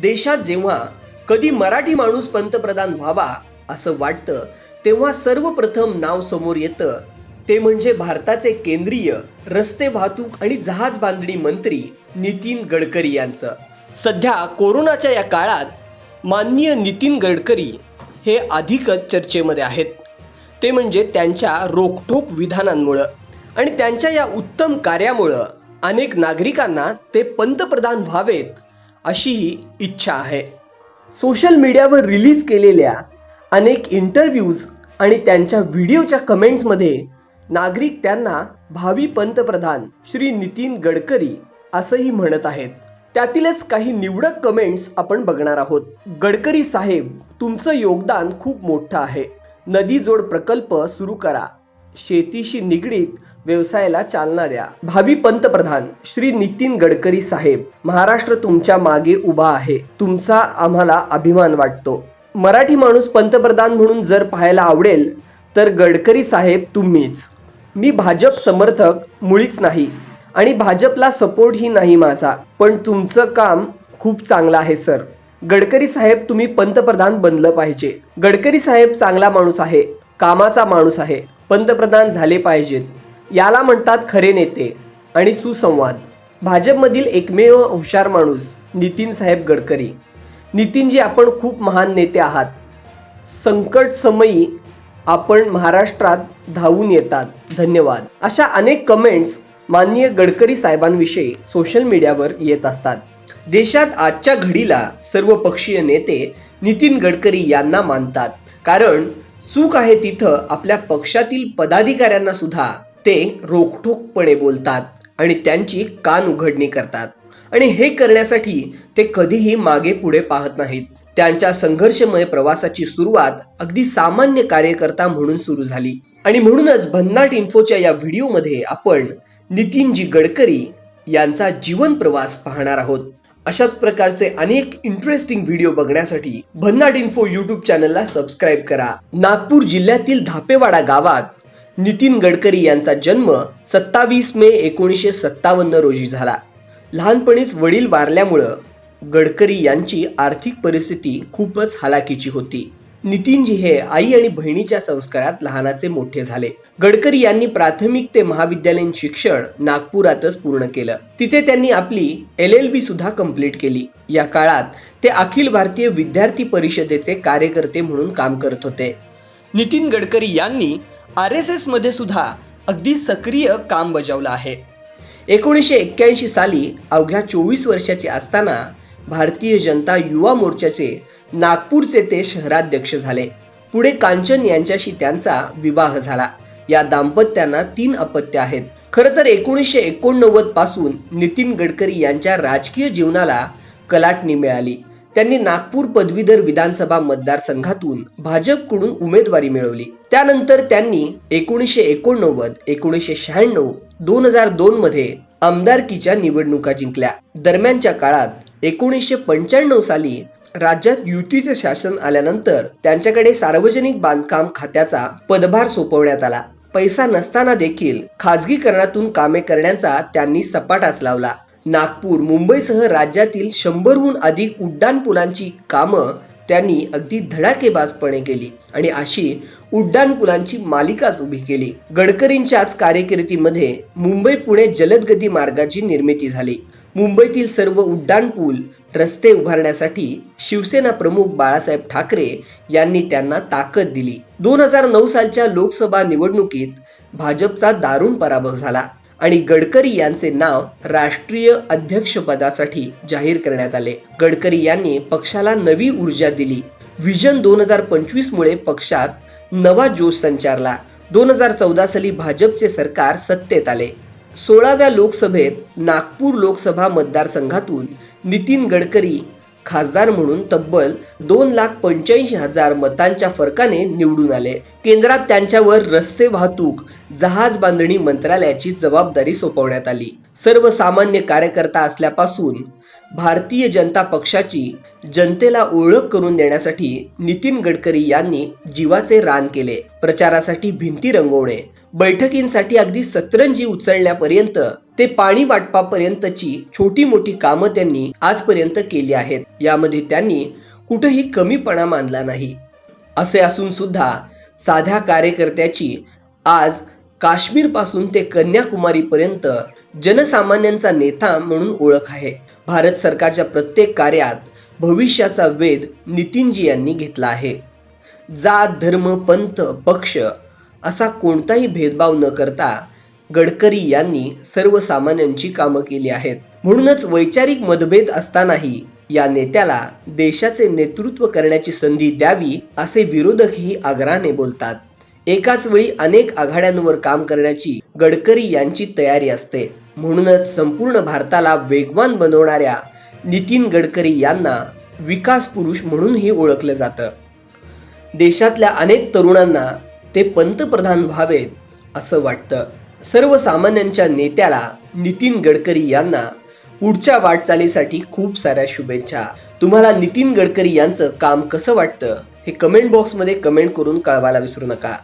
देशात जेव्हा कधी मराठी माणूस पंतप्रधान व्हावा असं वाटतं तेव्हा सर्वप्रथम नाव समोर येतं. ते म्हणजे भारताचे केंद्रीय रस्ते वाहतूक आणि जहाज बांधणी मंत्री नितीन गडकरी यांचं. सध्या कोरोनाच्या या काळात माननीय नितीन गडकरी हे अधिकच चर्चेमध्ये आहेत. ते म्हणजे त्यांच्या रोखठोक विधानांमुळं आणि त्यांच्या या उत्तम कार्यामुळं अनेक नागरिकांना ते पंतप्रधान व्हावेत अशीही इच्छा आहे. सोशल मीडियावर रिलीज केलेल्या अनेक इंटरव्ह्यूज आणि त्यांच्या व्हिडिओच्या कमेंट्समध्ये नागरिक त्यांना भावी पंतप्रधान श्री नितीन गडकरी असंही म्हणत आहेत. त्यातीलच काही निवडक कमेंट्स आपण बघणार आहोत. गडकरी साहेब तुमचं योगदान खूप मोठं आहे. नदी जोड प्रकल्प सुरू करा. शेतीशी निगडीत व्यवसायाला चालना द्या. भावी पंतप्रधान श्री नितीन गडकरी साहेब महाराष्ट्र तुमच्या मागे उभा आहे. तुमचा आम्हाला अभिमान वाटतो. मराठी माणूस पंतप्रधान म्हणून जर पाहायला आवडेल तर गडकरी साहेब तुम्हीच. मी भाजप समर्थक मुळीच नाही आणि भाजपला सपोर्टही नाही माझा. पण तुमचं काम खूप चांगलं आहे सर. गडकरी साहेब तुम्ही पंतप्रधान बनलं पाहिजे. गडकरी साहेब चांगला माणूस आहे कामाचा माणूस आहे. पंतप्रधान झाले पाहिजेत. याला म्हणतात खरे नेते आणि सुसंवाद. भाजपमधील एकमेव हुशार माणूस नितीन साहेब गडकरी. नितीनजी आपण खूप महान नेते आहात. संकट समयी आपण महाराष्ट्रात धावून येतात. धन्यवाद. अशा अनेक कमेंट्स माननीय गडकरी साहेबांविषयी सोशल मीडियावर येत असतात. देशात आजच्या घडीला सर्व पक्षीय नेते नितीन गडकरी यांना मानतात. कारण चूक आहे तिथं आपल्या पक्षातील पदाधिकाऱ्यांना सुद्धा. ते रोखठोकपणे बोलतात आणि त्यांची कान उघडणी करतात. आणि हे करण्यासाठी ते कधीही मागे पुढे पाहत नाहीत. त्यांच्या संघर्षमय प्रवासाची सुरुवात अगदी सामान्य कार्यकर्ता म्हणून सुरू झाली. आणि म्हणूनच भन्नाट इन्फोच्या या व्हिडिओमध्ये आपण नितीनजी गडकरी यांचा जीवन प्रवास पाहणार आहोत. अशाच प्रकारचे अनेक इंटरेस्टिंग व्हिडिओ बघण्यासाठी भन्नाट इन्फो युट्यूब चॅनलला सबस्क्राईब करा. नागपूर जिल्ह्यातील धापेवाडा गावात नितीन गडकरी यांचा जन्म सत्तावीस मे एकोणीसशे सत्तावन्न रोजी झाला. लहानपणीच वडील वारल्यामुळं गडकरी यांची आर्थिक परिस्थिती खूपच हालाकीची होती. नितीनजी हे आई आणि बहिणीच्या संस्कारात लहानाचे मोठे झाले. गडकरी यांनी प्राथमिक ते महाविद्यालयीन शिक्षण नागपुरातच पूर्ण केलं. तिथे त्यांनी आपली एल एल बी सुद्धा कंप्लीट केली. या काळात ते अखिल भारतीय विद्यार्थी परिषदेचे कार्यकर्ते म्हणून काम करत होते. नितीन गडकरी यांनी आर एस एसमध्ये सुद्धा अगदी सक्रिय काम बजावलं आहे. एकोणीसशे एक्क्याऐंशी साली अवघ्या चोवीस वर्षाचे असताना भारतीय जनता युवा मोर्चाचे नागपूरचे ते शहराध्यक्ष झाले. पुढे कांचन यांच्याशी त्यांचा विवाह झाला. या दाम्पत्यांना तीन अपत्य आहेत. खरं तर एकोणीसशे एकोणनव्वदपासून नितीन गडकरी यांच्या राजकीय जीवनाला कलाटणी मिळाली. त्यांनी नागपूर पदवीधर विधानसभा मतदारसंघातून भाजपकडून उमेदवारी मिळवली. त्यानंतर त्यांनी एकोणीसशे एकोणनव्वद एकोणीसशे शहाण्णव दोन हजार दोन मध्ये आमदारकीच्या निवडणुका जिंकल्या. दरम्यानच्या काळात एकोणीसशे पंच्याण्णव साली राज्यात युतीचे शासन आल्यानंतर त्यांच्याकडे सार्वजनिक बांधकाम खात्याचा पदभार सोपवण्यात आला. पैसा नसताना देखील खाजगीकरणातून कामे करण्याचा त्यांनी सपाटाच लावला. नागपूर मुंबईसह राज्यातील शंभरहून अधिक उड्डाणपुलांची कामं त्यांनी अगदी धडाकेबाजपणे केली आणि अशी उड्डाणपुलांची मालिकाच उभी केली. गडकरींच्याच कार्यकिर्दीमध्ये मुंबई पुणे जलदगती मार्गाची निर्मिती झाली. मुंबईतील सर्व उड्डाणपूल रस्ते उभारण्यासाठी शिवसेना प्रमुख बाळासाहेब ठाकरे यांनी त्यांना ताकद दिली. दोन हजार नऊ सालच्या लोकसभा निवडणुकीत भाजपचा दारुण पराभव झाला. आणि गडकरी यांचे नाव राष्ट्रीय अध्यक्षपदासाठी जाहीर करण्यात आले. गडकरी यांनी पक्षाला नवी ऊर्जा दिली. विजन दोन हजार पंचवीस मुळे पक्षात नवा जोश संचारला. दोन हजार चौदा साली भाजपचे सरकार सत्तेत आले. सोळाव्या लोकसभेत नागपूर लोकसभा मतदारसंघातून नितीन गडकरी खासदार म्हणून तब्बल दोन लाख पंच्याऐंशी हजार मतांच्या फरकाने निवडून आले. केंद्रात त्यांच्यावर रस्ते वाहतूक जहाज बांधणी मंत्रालयाची जबाबदारी सोपवण्यात आली. सर्वसामान्य कार्यकर्ता असल्यापासून भारतीय जनता पक्षाची जनतेला ओळख करून देण्यासाठी नितीन गडकरी यांनी जीवाचे रान केले. प्रचारासाठी भिंती रंगवणे बैठकींसाठी अगदी सतरंजी उचलण्यापर्यंत ते पाणी वाटपापर्यंतची छोटी मोठी कामं त्यांनी आजपर्यंत केली आहेत. यामध्ये त्यांनी कुठेही कमीपणा मानला नाही. असे असून सुद्धा साध्या कार्यकर्त्याची आज काश्मीरपासून ते कन्याकुमारीपर्यंत जनसामान्यांचा नेता म्हणून ओळख आहे. भारत सरकारच्या प्रत्येक कार्यात भविष्याचा वेध नितीनजी यांनी घेतला आहे. जात धर्म पंथ पक्ष असा कोणताही भेदभाव न करता गडकरी यांनी सर्वसामान्यांची कामं केली आहेत. म्हणूनच वैचारिक मतभेद असतानाही या नेत्याला देशाचे नेतृत्व करण्याची संधी द्यावी असे विरोधकही आग्रहाने बोलतात. एकाच वेळी अनेक आघाड्यांवर काम करण्याची गडकरी यांची तयारी असते. म्हणूनच संपूर्ण भारताला वेगवान बनवणाऱ्या नितीन गडकरी यांना विकास पुरुष म्हणूनही ओळखलं जातं. देशातल्या अनेक तरुणांना ते पंतप्रधान व्हावेत असं वाटतं. सर्वसामान्यांच्या नेत्याला नितीन गडकरी यांना पुढच्या वाटचालीसाठी खूप साऱ्या शुभेच्छा. तुम्हाला नितीन गडकरी यांचं काम कसं वाटतं हे कमेंट बॉक्समध्ये कमेंट करून कळवायला विसरू नका.